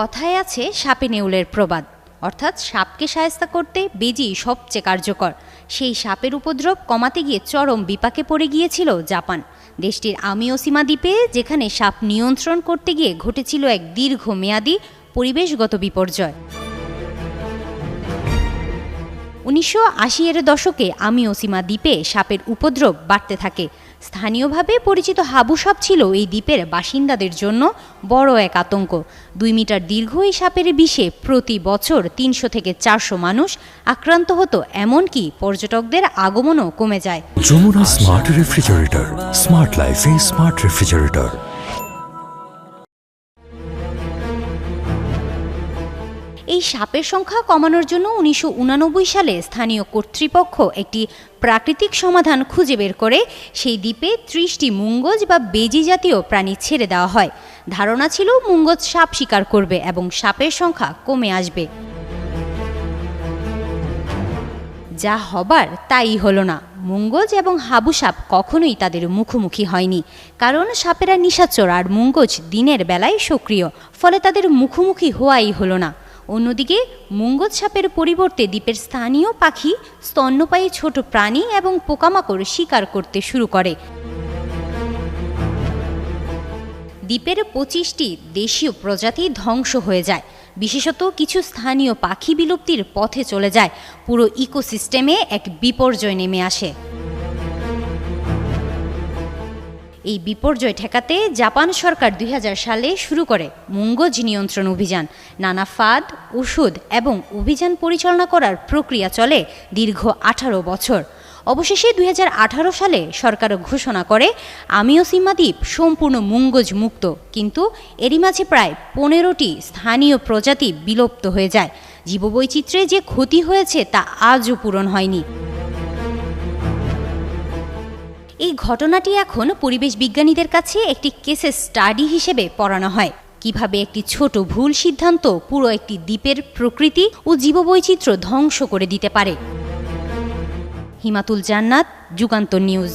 কথায় আছে সাপে নেউলের প্রবাদ। অর্থাৎ সাপকে সায়স্তা করতে বেজি সবচেয়ে কার্যকর। সেই সাপের উপদ্রব কমাতে গিয়ে চরম বিপাকে পড়ে গিয়েছিল জাপান। দেশটির আমিওসীমা দ্বীপে, যেখানে সাপ নিয়ন্ত্রণ করতে গিয়ে ঘটেছিল এক দীর্ঘমেয়াদী পরিবেশগত বিপর্যয়। উনিশশো আশি এর দশকে আমিওসীমা দ্বীপে সাপের উপদ্রব বাড়তে থাকে। স্থানীয়ভাবে পরিচিত হাবু সাপ ছিল এই দ্বীপের বাসিন্দাদের জন্য বড় এক আতঙ্ক। দুই মিটার দীর্ঘ এই সাপের বিষে প্রতি বছর তিনশো থেকে চারশো মানুষ আক্রান্ত হতো, এমনকি পর্যটকদের আগমনও কমে যায়। Smart refrigerator smart smart refrigerator এই সাপের সংখ্যা কমানোর জন্য উনিশশো সালে স্থানীয় কর্তৃপক্ষ একটি প্রাকৃতিক সমাধান খুঁজে বের করে। সেই দ্বীপে ত্রিশটি মুঙ্গজ বা বেজি জাতীয় প্রাণী ছেড়ে দেওয়া হয়। ধারণা ছিল মুঙ্গজ সাপ শিকার করবে এবং সাপের সংখ্যা কমে আসবে। যা হবার তাই হলো না। মুঙ্গজ এবং হাবু সাপ কখনোই তাদের মুখোমুখি হয়নি। কারণ সাপেরা নিশাচর আর মুঙ্গজ দিনের বেলায় সক্রিয়। ফলে তাদের মুখোমুখি হওয়াই হলো না। অন্যদিকে মুঙ্গজ সাপের পরিবর্তে দ্বীপের স্থানীয় পাখি স্তন্যপায়ী ছোট প্রাণী এবং পোকামাকড় শিকার করতে শুরু করে। দ্বীপের পঁচিশটি দেশীয় প্রজাতি ধ্বংস হয়ে যায়। বিশেষত কিছু স্থানীয় পাখি বিলুপ্তির পথে চলে যায়। পুরো ইকোসিস্টেমে এক বিপর্যয় নেমে আসে। এই বিপর্যয় ঠেকাতে জাপান সরকার দুই হাজার সালে শুরু করে মুঙ্গজ নিয়ন্ত্রণ অভিযান। নানা ফাঁদ, ওষুধ এবং অভিযান পরিচালনা করার প্রক্রিয়া চলে দীর্ঘ আঠারো বছর। অবশেষে দুই হাজার আঠারো সালে সরকার ঘোষণা করে আমিওসীমা দ্বীপ সম্পূর্ণ মুঙ্গজ মুক্ত। কিন্তু এরই মাঝে প্রায় পনেরোটি স্থানীয় প্রজাতি বিলুপ্ত হয়ে যায়। জীববৈচিত্র্যে যে ক্ষতি হয়েছে তা আজও পূরণ হয়নি। এই ঘটনাটি এখন পরিবেশ বিজ্ঞানীদের কাছে একটি কেসের স্টাডি হিসেবে পড়ানো হয়। কীভাবে একটি ছোট ভুল সিদ্ধান্ত, পুরো একটি দ্বীপের প্রকৃতি ও জীববৈচিত্র্য ধ্বংস করে দিতে পারে? হিমাতুল জান্নাত যুগান্ত নিউজ।